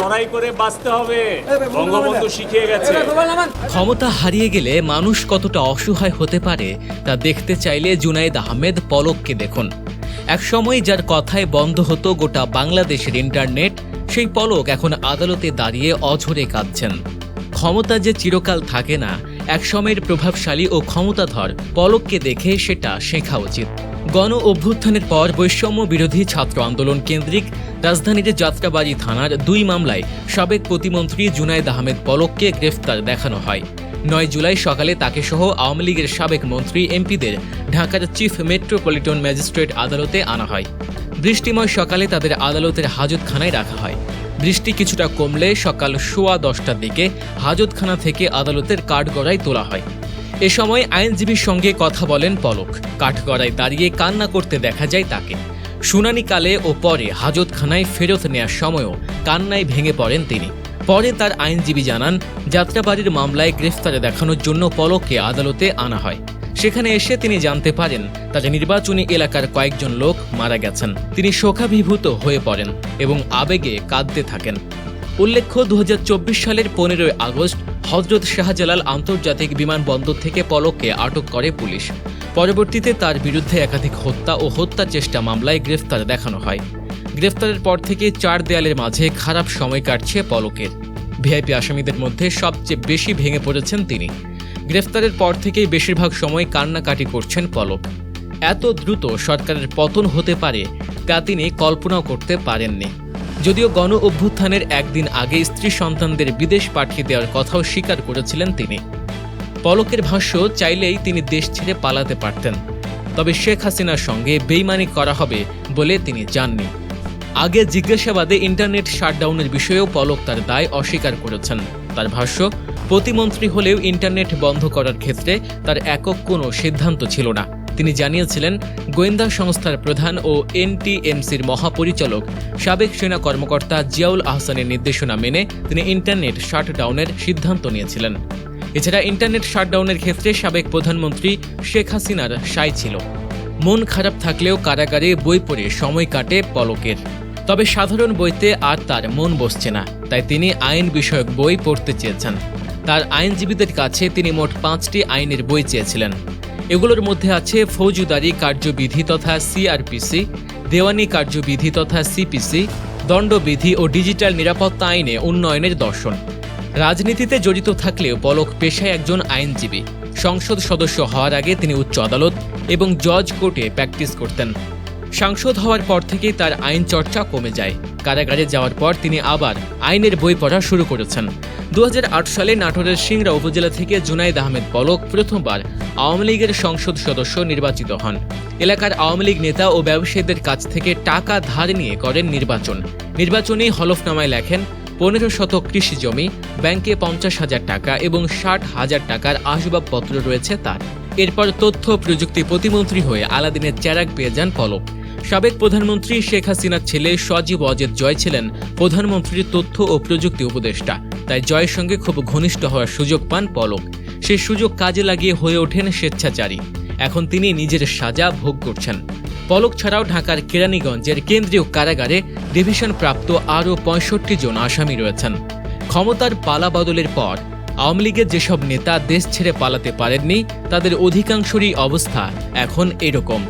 লড়াই করে বাঁচতে হবে। বঙ্গবন্ধু শিখিয়ে গেছে। ক্ষমতা হারিয়ে গেলে মানুষ কতটা অসহায় হতে পারে তা দেখতে চাইলে জুনাইদ আহমেদ পলককে দেখুন। এক সময় যার কথায় বন্ধ হতো গোটা বাংলাদেশের ইন্টারনেট সেই পলক এখন আদালতে দাঁড়িয়ে অঝরে কাঁদছেন। ক্ষমতা যে চিরকাল থাকে না একসময়ের প্রভাবশালী ও ক্ষমতাধর, পলককে দেখে সেটা শেখা উচিত। গণ অভ্যুত্থানের পর বৈষম্য বিরোধী ছাত্র আন্দোলন কেন্দ্রিক রাজধানীর যাত্রাবাড়ি থানার দুই মামলায় সাবেক প্রতিমন্ত্রী জুনায়েদ আহমেদ পলককে গ্রেফতার দেখানো হয়। নয় জুলাই সকালে তাকে সহ আওয়ামী লীগের সাবেক মন্ত্রী এমপিদের ঢাকার চিফ মেট্রোপলিটন ম্যাজিস্ট্রেট আদালতে আনা হয়। বৃষ্টিময় সকালে তাদের আদালতের হাজতখানায় রাখা হয়। বৃষ্টি কিছুটা কমলে সকাল সোয়া দশটার দিকে হাজতখানা থেকে আদালতের কাঠগড়ায় তোলা হয়। এ সময় আইনজীবীর সঙ্গে কথা বলেন পলক। কাঠগড়ায় দাঁড়িয়ে কান্না করতে দেখা যায় তাকে। শুনানিকালে ও পরে হাজতখানায় ফেরত নেয়ার সময়ও কান্নায় ভেঙে পড়েন তিনি। পরে তার আইনজীবী জানান, যাত্রাবাড়ির মামলায় গ্রেফতারে দেখানোর জন্য পলককে আদালতে আনা হয়। সেখানে এসে তিনি জানতে পারেন তার নির্বাচনী এলাকার কয়েকজন লোক মারা গেছেন। তিনি শোকাভিভূত হয়ে পড়েন এবং আবেগে কাঁদতে থাকেন। উল্লেখ্য দু হাজার চব্বিশ সালের পনেরোই আগস্ট হজরত শাহজালাল আন্তর্জাতিক বিমানবন্দর থেকে পলককে আটক করে পুলিশ। পরবর্তীতে তার বিরুদ্ধে একাধিক হত্যা ও হত্যা চেষ্টা মামলায় গ্রেফতার দেখানো হয়। গ্রেফতারের পর থেকে চার দেয়ালের মাঝে খারাপ সময় কাটছে পলকের। ভিআইপি আসামিদের মধ্যে সবচেয়ে বেশি ভেঙে পড়েছেন তিনি। গ্রেফতারের পর থেকেই বেশিরভাগ সময় কান্নাকাটি করছেন পলক। এত দ্রুত সরকারের পতন হতে পারে তা তিনি কল্পনাও করতে পারেননি। যদিও গণ অভ্যুত্থানের একদিন আগে স্ত্রী সন্তানদের বিদেশ পাঠিয়ে দেওয়ার কথাও স্বীকার করেছিলেন তিনি। পলকের ভাষ্য, চাইলেই তিনি দেশ ছেড়ে পালাতে পারতেন। তবে শেখ হাসিনার সঙ্গে বেইমানি করা হবে বলে তিনি জাননি। আগে জিজ্ঞাসাবাদে ইন্টারনেট শাটডাউনের বিষয়েও পলক তার দায় অস্বীকার করেছেন। তার ভাষ্য প্রতিমন্ত্রী হলেও ইন্টারনেট বন্ধ করার ক্ষেত্রে তার একক কোনো সিদ্ধান্ত ছিল না। তিনি জানিয়েছিলেন, গোয়েন্দা সংস্থার প্রধান ও এনটিএমসির মহাপরিচালক, সাবেক সেনা কর্মকর্তা জিয়াউল আহসানের নির্দেশনা মেনে তিনি ইন্টারনেট শাটডাউনের সিদ্ধান্ত নিয়েছিলেন। এছাড়া ইন্টারনেট শাটডাউনের ক্ষেত্রে সাবেক প্রধানমন্ত্রী শেখ হাসিনার সাই ছিল। মন খারাপ থাকলেও কারাগারে বই পড়ে সময় কাটে পলকের। তবে সাধারণ বইতে আর তার মন বসছে না, তাই তিনি আইন বিষয়ক বই পড়তে চেয়েছেন। তার আইনজীবীদের কাছে তিনি মোট পাঁচটি আইনের বই চেয়েছিলেন। এগুলোর মধ্যে আছে ফৌজদারি কার্যবিধি তথা সিআরপিসি, দেওয়ানি কার্যবিধি তথা সিপিসি, দণ্ডবিধি ও ডিজিটাল নিরাপত্তা আইনে উন্নয়নের দর্শন। রাজনীতিতে জড়িত থাকলেও পলক পেশায় একজন আইনজীবী। সংসদ সদস্য হওয়ার আগে তিনি উচ্চ আদালত এবং জজ কোর্টে প্র্যাকটিস করতেন। সাংসদ হওয়ার পর থেকেই তার আইন চর্চা কমে যায়। কারাগারে যাওয়ার পর তিনি আবার আইনের বই পড়া শুরু করেছেন। দু হাজার আট সালে নাটোরের সিংড়া উপজেলা থেকে জুনাইদ আহমেদ পলক প্রথমবার আওয়ামী লীগের সংসদ সদস্য নির্বাচিত হন। এলাকার আওয়ামী লীগ নেতা ও ব্যবসায়ীদের কাছ থেকে টাকা ধার নিয়ে করেন নির্বাচন। নির্বাচনী হলফনামায় লেখেন, পনেরো শতক কৃষি জমি, ব্যাংকে পঞ্চাশ হাজার টাকা এবং ষাট হাজার টাকার আসবাবপত্র রয়েছে তার। এরপর তথ্য প্রযুক্তি প্রতিমন্ত্রী হয়ে আলাদিনের চেরাক পেয়ে যান পলক। সাবেক প্রধানমন্ত্রী শেখ হাসিনার ছেলে সজীব অজেদ জয় ছিলেন প্রধানমন্ত্রীর তথ্য ও প্রযুক্তি উপদেষ্টা। তাই জয়ের সঙ্গে খুব ঘনিষ্ঠ হওয়ার সুযোগ পান পলক। সেই সুযোগ কাজে লাগিয়ে হয়ে ওঠেন স্বেচ্ছাচারী। এখন তিনি নিজের সাজা ভোগ করছেন। পলক ছাড়াও ঢাকার কেরানীগঞ্জের কেন্দ্রীয় কারাগারে ডিভিশন প্রাপ্ত আরও পঁয়ষট্টি জন আসামি রয়েছেন। ক্ষমতার পালা বদলের পর আওয়ামী লীগের যেসব নেতা দেশ ছেড়ে পালাতে পারেননি, তাদের অধিকাংশরই অবস্থা এখন এরকম।